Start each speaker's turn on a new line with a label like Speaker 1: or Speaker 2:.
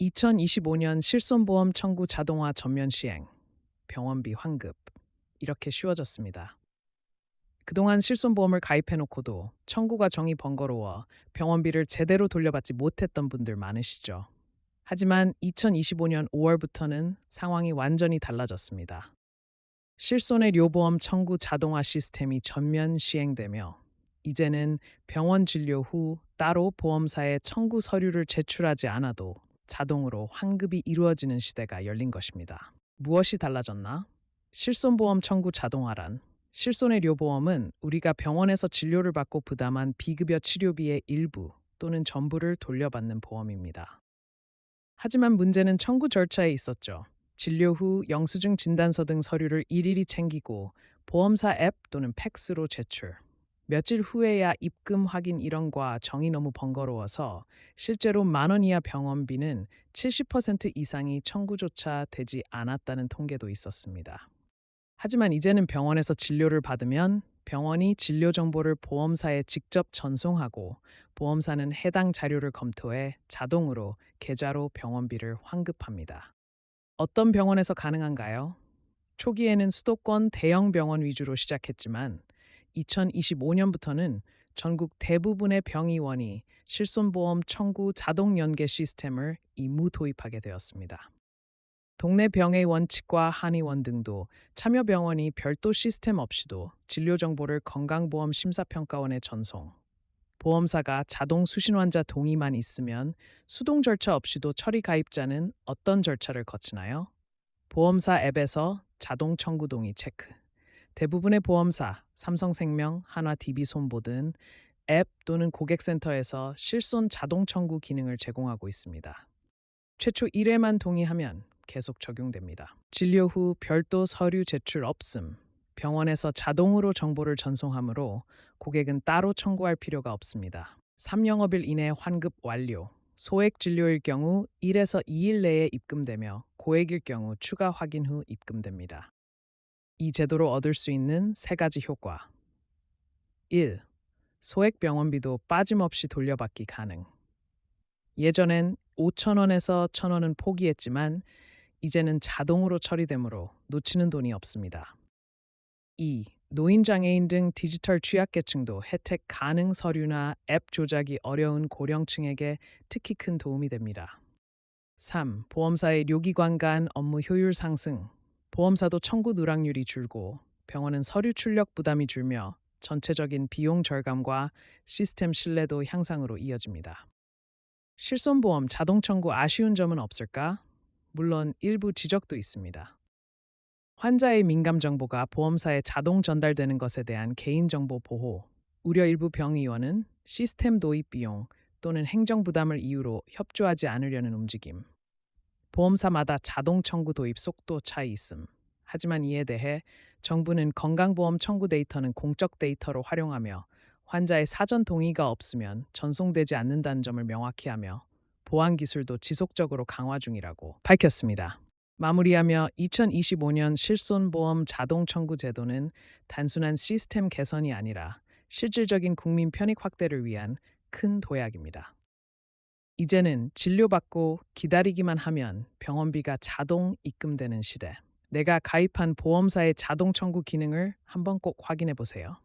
Speaker 1: 2025년 실손보험 청구 자동화 전면 시행, 병원비 환급 이렇게 쉬워졌습니다. 그동안 실손보험을 가입해놓고도 청구가 정이 번거로워 병원비를 제대로 돌려받지 못했던 분들 많으시죠. 하지만 2025년 5월부터는 상황이 완전히 달라졌습니다. 실손의료보험 청구 자동화 시스템이 전면 시행되며 이제는 병원 진료 후 따로 보험사에 청구 서류를 제출하지 않아도 자동으로 환급이 이루어지는 시대가 열린 것입니다. 무엇이 달라졌나? 실손보험 청구 자동화란 실손의료 보험은 우리가 병원에서 진료를 받고 부담한 비급여 치료비의 일부 또는 전부를 돌려받는 보험입니다. 하지만 문제는 청구 절차에 있었죠. 진료 후 영수증 진단서 등 서류를 일일이 챙기고 보험사 앱 또는 팩스로 제출. 며칠 후에야 입금 확인 일원과 정이 너무 번거로워서 실제로 만 원 이하 병원비는 70% 이상이 청구조차 되지 않았다는 통계도 있었습니다. 하지만 이제는 병원에서 진료를 받으면 병원이 진료 정보를 보험사에 직접 전송하고 보험사는 해당 자료를 검토해 자동으로 계좌로 병원비를 환급합니다. 어떤 병원에서 가능한가요? 초기에는 수도권 대형 병원 위주로 시작했지만 2025년부터는 전국 대부분의 병의원이 실손보험 청구 자동 연계 시스템을 임무 도입하게 되었습니다. 동네 병의 원칙과 한의원 등도 참여병원이 별도 시스템 없이도 진료 정보를 건강보험 심사평가원에 전송. 보험사가 자동 수신 환자 동의만 있으면 수동 절차 없이도 처리 가입자는 어떤 절차를 거치나요? 보험사 앱에서 자동 청구 동의 체크. 대부분의 보험사, 삼성생명, 한화 DB손보 등 앱 또는 고객센터에서 실손 자동 청구 기능을 제공하고 있습니다. 최초 1회만 동의하면 계속 적용됩니다. 진료 후 별도 서류 제출 없음. 병원에서 자동으로 정보를 전송하므로 고객은 따로 청구할 필요가 없습니다. 3영업일 이내 환급 완료. 소액 진료일 경우 1에서 2일 내에 입금되며 고액일 경우 추가 확인 후 입금됩니다. 이 제도로 얻을 수 있는 세 가지 효과. 1. 소액 병원비도 빠짐없이 돌려받기 가능. 예전엔 5천원에서 1천원은 포기했지만 이제는 자동으로 처리되므로 놓치는 돈이 없습니다. 2. 노인장애인 등 디지털 취약계층도 혜택 가능 서류나 앱 조작이 어려운 고령층에게 특히 큰 도움이 됩니다. 3. 보험사의 료기관 간 업무 효율 상승. 보험사도 청구 누락률이 줄고 병원은 서류 출력 부담이 줄며 전체적인 비용 절감과 시스템 신뢰도 향상으로 이어집니다. 실손보험 자동 청구 아쉬운 점은 없을까? 물론 일부 지적도 있습니다. 환자의 민감 정보가 보험사에 자동 전달되는 것에 대한 개인정보 보호, 우려 일부 병의원은 시스템 도입 비용 또는 행정 부담을 이유로 협조하지 않으려는 움직임. 보험사마다 자동 청구 도입 속도 차이 있음. 하지만 이에 대해 정부는 건강보험 청구 데이터는 공적 데이터로 활용하며 환자의 사전 동의가 없으면 전송되지 않는다는 점을 명확히 하며 보안 기술도 지속적으로 강화 중이라고 밝혔습니다. 마무리하며 2025년 실손보험 자동 청구 제도는 단순한 시스템 개선이 아니라 실질적인 국민 편익 확대를 위한 큰 도약입니다. 이제는 진료받고 기다리기만 하면 병원비가 자동 입금되는 시대. 내가 가입한 보험사의 자동 청구 기능을 한번 꼭 확인해 보세요.